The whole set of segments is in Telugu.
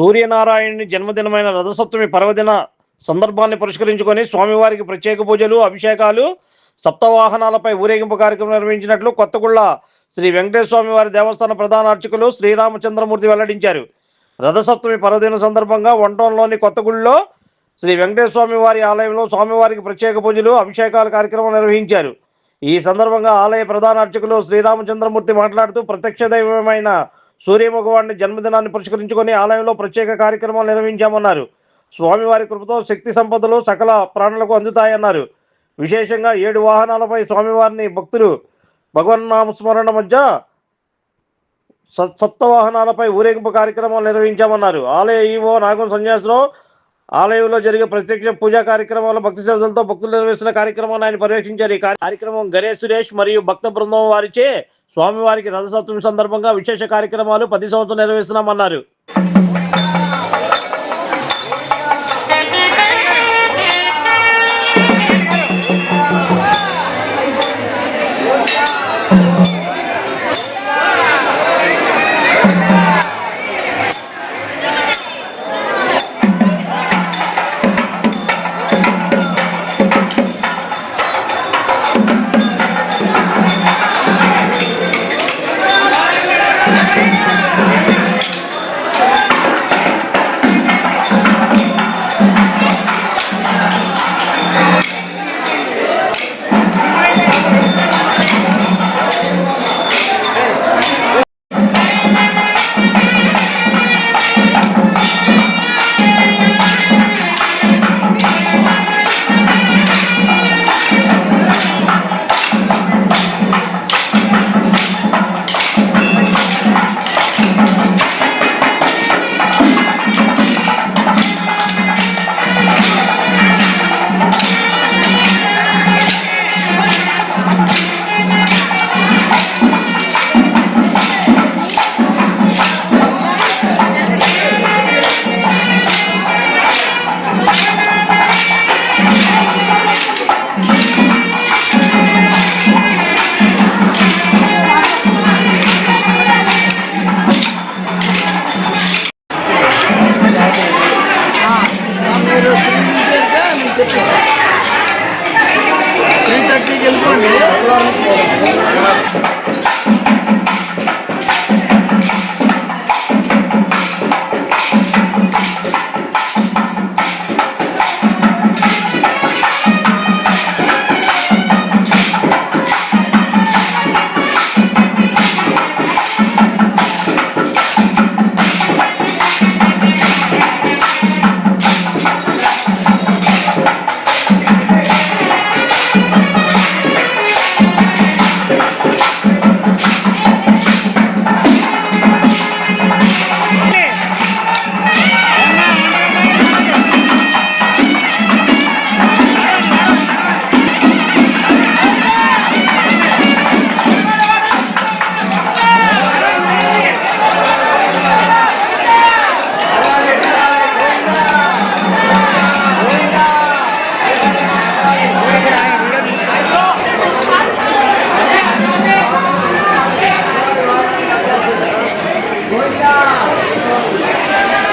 సూర్యనారాయణుని జన్మదినమైన రథసప్తమి పర్వదిన సందర్భాన్ని పురస్కరించుకొని స్వామివారికి ప్రత్యేక పూజలు అభిషేకాలు సప్తవాహనాలపై ఊరేగింపు కార్యక్రమం నిర్వహించినట్లు కొత్తగుళ్ళ శ్రీ వెంకటేశ్వర స్వామి వారి దేవస్థాన ప్రధాన అర్చకులు శ్రీరామచంద్రమూర్తి వెల్లడించారు. రథసప్తమి పర్వదిన సందర్భంగా వంటంలోని కొత్తగుళ్ళలో శ్రీ వెంకటేశ్వర స్వామి వారి ఆలయంలో స్వామివారికి ప్రత్యేక పూజలు అభిషేకాల కార్యక్రమం నిర్వహించారు. ఈ సందర్భంగా ఆలయ ప్రధాన అర్చకులు శ్రీరామచంద్రమూర్తి మాట్లాడుతూ ప్రత్యక్ష దైవమైన సూర్యభగవాన్ని జన్మదినాన్ని పురస్కరించుకొని ఆలయంలో ప్రత్యేక కార్యక్రమాలు నిర్వహించామన్నారు. స్వామివారి కృపతో శక్తి సంపదలు సకల ప్రాణులకు అందుతాయన్నారు. విశేషంగా ఏడు వాహనాలపై స్వామివారిని భక్తులు భగవన్నామస్మరణ మధ్య స- సప్త వాహనాలపై ఊరేగింపు కార్యక్రమాలు నిర్వహించామన్నారు. ఆలయ ఈవో నాగం సన్యాసరావు ఆలయంలో జరిగే ప్రత్యక్ష పూజా కార్యక్రమాల్లో భక్తి శ్రద్ధలతో భక్తులు నిర్వహిస్తున్న కార్యక్రమాన్ని ఆయన పర్యవేక్షించారు. ఈ కార్యక్రమం గణేష్ సురేష్ మరియు భక్త బృందం వారిచే స్వామివారికి రథసప్తమి సందర్భంగా విశేష కార్యక్రమాలు ప్రతి సంవత్సరం నిర్వహిస్తున్నామన్నారు. Yes!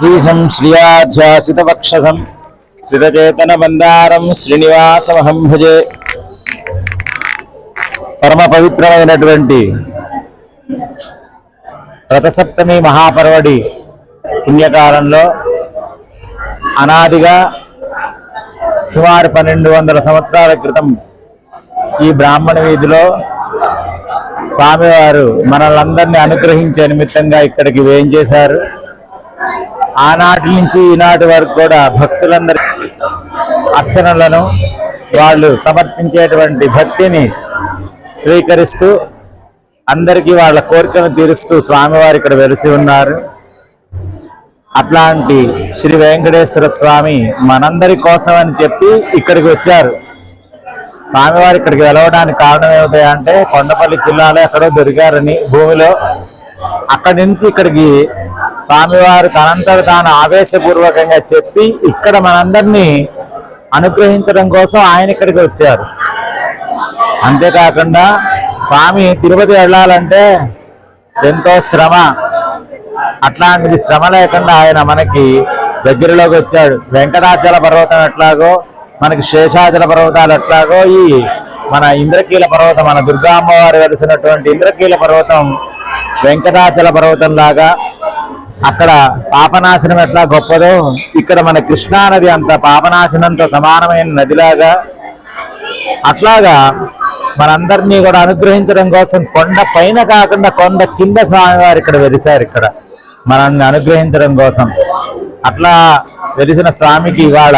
దీహం శ్రియాధ్యాసితవక్షసం స్థితచేతనబందారం శ్రీనివాసమహం భజే. పరమ పవిత్రమైనటువంటి రథసప్తమి మహాపర్వడి పుణ్యకాలంలో అనాదిగా సుమారు పన్నెండు వందల సంవత్సరాల క్రితం ఈ బ్రాహ్మణ వీధిలో స్వామివారు మనల్ని అనుగ్రహించే నిమిత్తంగా ఇక్కడికి వేయించేశారు ఆనాటి నుంచి ఈనాటి వరకు కూడా భక్తులందరి అర్చనలను వాళ్ళు సమర్పించేటువంటి భక్తిని స్వీకరిస్తూ అందరికీ వాళ్ళ కోరికను తీరుస్తూ స్వామివారు ఇక్కడ వెలిసి ఉన్నారు. అట్లాంటి శ్రీ వెంకటేశ్వర స్వామి మనందరి కోసం అని చెప్పి ఇక్కడికి వచ్చారు. స్వామివారు ఇక్కడికి వెళ్ళవడానికి కారణం ఏమిటి అంటే కొండపల్లి జిల్లాలో ఎక్కడో దొరికారని భూమిలో. అక్కడి నుంచి ఇక్కడికి స్వామివారు తనంతట తాను ఆవేశపూర్వకంగా చెప్పి ఇక్కడ మనందరినీ అనుగ్రహించడం కోసం ఆయన ఇక్కడికి వచ్చారు. అంతేకాకుండా స్వామి తిరుపతి వెళ్ళాలంటే ఎంతో శ్రమ. అట్లాంటిది శ్రమ లేకుండా ఆయన మనకి దగ్గరలోకి వచ్చాడు. వెంకటాచల పర్వతం ఎట్లాగో మనకి శేషాచల పర్వతాలు ఎట్లాగో ఈ మన ఇంద్రకీల పర్వతం మన దుర్గా అమ్మవారు వెలిసినటువంటి ఇంద్రకీల పర్వతం వెంకటాచల పర్వతం లాగా అక్కడ పాపనాశనం ఎట్లా గొప్పదో ఇక్కడ మన కృష్ణా నది అంత పాపనాశనంతో సమానమైన నదిలాగా అట్లాగా మనందరినీ కూడా అనుగ్రహించడం కోసం కొండ పైన కాకుండా కొండ కింద స్వామివారు ఇక్కడ వెలిశారు ఇక్కడ. మనల్ని అనుగ్రహించడం కోసం. అట్లా వెలిసిన స్వామికి ఇవాళ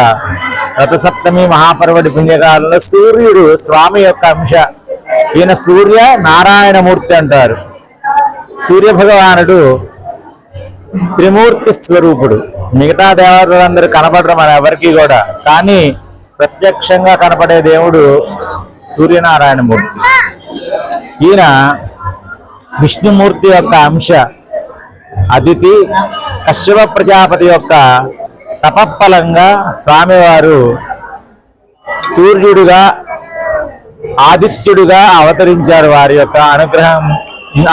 రథసప్తమి మహాపర్వటి పుణ్యకాలంలో సూర్యుడు స్వామి యొక్క అంశ. ఈయన సూర్య నారాయణమూర్తి అంటారు. సూర్య భగవానుడు త్రిమూర్తి స్వరూపుడు. మిగతా దేవతలందరూ కనపడరు మన ఎవరికి కూడా. కానీ ప్రత్యక్షంగా కనపడే దేవుడు సూర్యనారాయణమూర్తి. ఈయన విష్ణుమూర్తి యొక్క అంశ అతిథి కశ్యప ప్రజాపతి యొక్క తపఫలంగా స్వామివారు సూర్యుడుగా ఆదిత్యుడుగా అవతరించారు వారి యొక్క అనుగ్రహం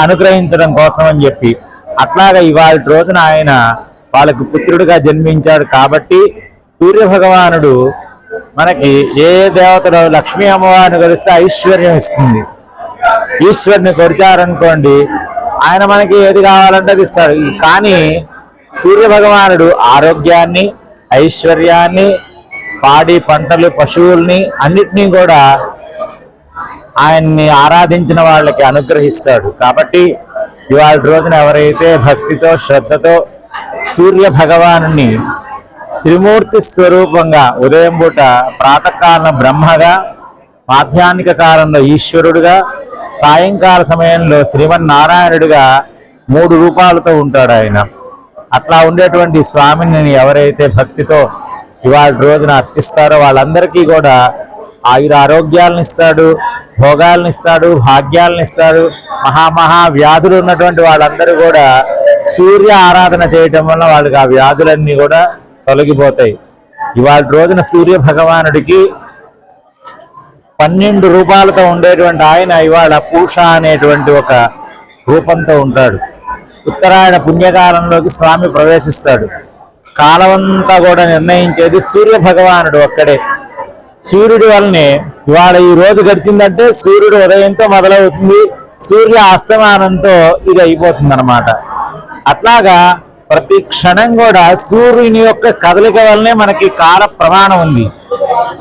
అనుగ్రహించడం కోసం అని చెప్పి. అట్లాగా ఇవాళ రోజున ఆయన వాళ్ళకు పుత్రుడిగా జన్మించాడు కాబట్టి సూర్య భగవానుడు మనకి ఏ దేవతలో లక్ష్మీ అమ్మవారిని కలిస్తే ఐశ్వర్యం ఇస్తుంది. ఈశ్వరుని కొరిచారనుకోండి ఆయన మనకి ఏది కావాలంటే అది ఇస్తాడు. కానీ సూర్య భగవానుడు ఆరోగ్యాన్ని ఐశ్వర్యాన్ని పాడి పంటలు పశువుల్ని అన్నిటినీ కూడా ఆయన్ని ఆరాధించిన వాళ్ళకి అనుగ్రహిస్తాడు. కాబట్టి ఇవాళ రోజున ఎవరైతే భక్తితో శ్రద్ధతో సూర్య భగవాను త్రిమూర్తి స్వరూపంగా ఉదయం పూట ప్రాతకాలం బ్రహ్మగా మాధ్యాహ్నిక కాలంలో ఈశ్వరుడుగా సాయంకాల సమయంలో శ్రీమన్నారాయణుడిగా మూడు రూపాలతో ఉంటాడు ఆయన అట్లా ఉండేటువంటి స్వామిని ఎవరైతే భక్తితో ఇవాళ రోజున అర్చిస్తారో వాళ్ళందరికీ కూడా ఆయుర ఆరోగ్యాలను ఇస్తాడు భోగాలను ఇస్తాడు భాగ్యాలను ఇస్తాడు మహామహా వ్యాధులు ఉన్నటువంటి వాళ్ళందరూ కూడా సూర్య ఆరాధన చేయటం వల్ల వాళ్ళకి ఆ వ్యాధులన్నీ కూడా తొలగిపోతాయి. ఇవాళ రోజున సూర్య భగవానుడికి పన్నెండు రూపాలతో ఉండేటువంటి ఆయన ఇవాళ పూష అనేటువంటి ఒక రూపంతో ఉంటాడు. ఉత్తరాయణ పుణ్యకాలంలోకి స్వామి ప్రవేశిస్తాడు. కాలమంతా కూడా నిర్ణయించేది సూర్య భగవానుడు ఒక్కడే. సూర్యుడి వల్లనే. ఇవాళ ఈ రోజు గడిచిందంటే సూర్యుడు ఉదయంతో మొదలవుతుంది. సూర్య అస్తమానంతో ఇది అయిపోతుంది అనమాట అట్లాగా ప్రతి క్షణం కూడా సూర్యుని యొక్క కదలిక వల్లనే మనకి కాల ప్రమాణం ఉంది.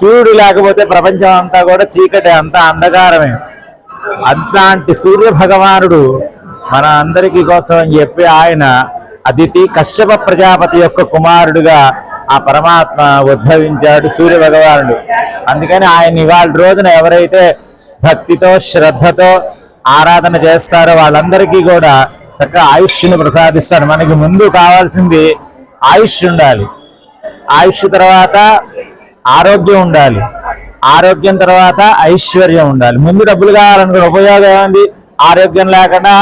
సూర్యుడు లేకపోతే ప్రపంచం అంతా కూడా చీకటి అంతా అంధకారమే. అట్లాంటి సూర్య భగవానుడు మన అందరికీ కోసం అని చెప్పి ఆయన అదితి కశ్యప ప్రజాపతి యొక్క కుమారుడుగా ఆ పరమాత్మ ఉద్భవించాడు సూర్య భగవానుడు అందుకని ఆయన ఇవాళ రోజున ఎవరైతే భక్తితో శ్రద్ధతో ఆరాధన చేస్తారో వాళ్ళందరికీ కూడా చక్కగా ఆయుష్ని ప్రసాదిస్తాడు మనకి ముందు కావాల్సింది ఆయుష్ ఉండాలి. ఆయుష్ తర్వాత ఆరోగ్యం ఉండాలి. ఆరోగ్యం తర్వాత ఐశ్వర్యం ఉండాలి. ముందు డబ్బులు కావాలనుకున్న ఉపయోగం ఏముంది? ఆరోగ్యం లేకుండా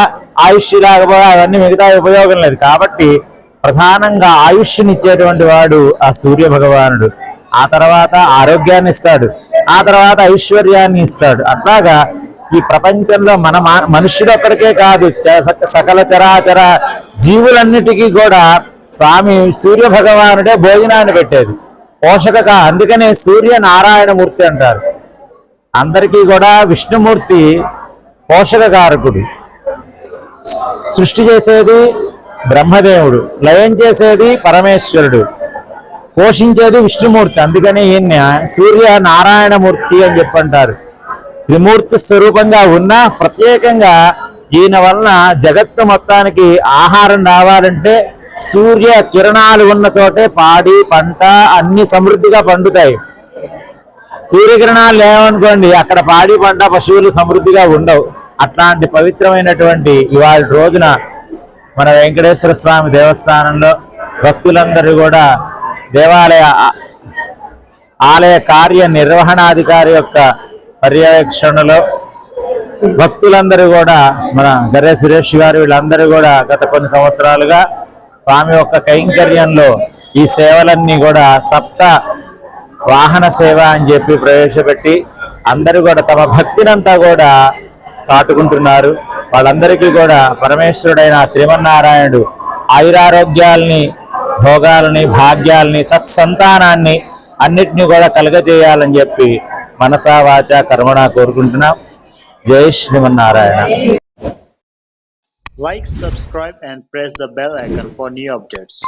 ఆయుష్ లేకపోతే అవన్నీ మిగతా ఉపయోగం లేదు. కాబట్టి ప్రధానంగా ఆయుష్నిచ్చేటువంటి వాడు ఆ సూర్య భగవానుడు ఆ తర్వాత ఆరోగ్యాన్ని ఇస్తాడు. ఆ తర్వాత ఐశ్వర్యాన్ని ఇస్తాడు. అట్లాగా ఈ ప్రపంచంలో మన మనుష్యుడు ఒక్కడికే కాదు చ- సకల చరాచర జీవులన్నిటికీ కూడా స్వామి సూర్య భగవానుడే భోజనాన్ని పెట్టేది. పోషక అందుకనే సూర్య నారాయణమూర్తి అంటారు. అందరికీ కూడా విష్ణుమూర్తి పోషకకారకుడు. సృష్టి చేసేది బ్రహ్మదేవుడు. లయం చేసేది పరమేశ్వరుడు. పోషించేది విష్ణుమూర్తి. అందుకని ఈయన సూర్య నారాయణమూర్తి అని చెప్పంటారు. త్రిమూర్తి స్వరూపంగా ఉన్న ప్రత్యేకంగా ఈయన వలన జగత్తు మొత్తానికి ఆహారం రావాలంటే సూర్య కిరణాలు ఉన్న చోటే పాడి పంట అన్ని సమృద్ధిగా పండుతాయి. సూర్యకిరణాలు లేవనుకోండి అక్కడ పాడి పంట పశువులు సమృద్ధిగా ఉండవు. అట్లాంటి పవిత్రమైనటువంటి ఇవాళ రోజున మన వెంకటేశ్వర స్వామి దేవస్థానంలో భక్తులందరూ కూడా దేవాలయ ఆలయ కార్య నిర్వహణాధికారి యొక్క పర్యవేక్షణలో భక్తులందరూ కూడా మన గర్రె సురేష్ గారు వీళ్ళందరూ కూడా గత కొన్ని సంవత్సరాలుగా స్వామి యొక్క కైంకర్యంలో ఈ సేవలన్నీ కూడా సప్త వాహన సేవ అని చెప్పి ప్రవేశపెట్టి అందరూ కూడా తమ భక్తినంతా కూడా చాటుకుంటున్నారు. వాళ్ళందరికీ కూడా పరమేశ్వరుడైన శ్రీమన్నారాయణుడు ఆయురారోగ్యాల్ని భోగాలని భాగ్యాల్ని సత్సంతానాన్ని అన్నిటినీ కూడా కలగజేయాలని చెప్పి మనసా వాచ కర్మణ కోరుకుంటున్నాం జై Srimannarayana like subscribe and press the bell icon for updates.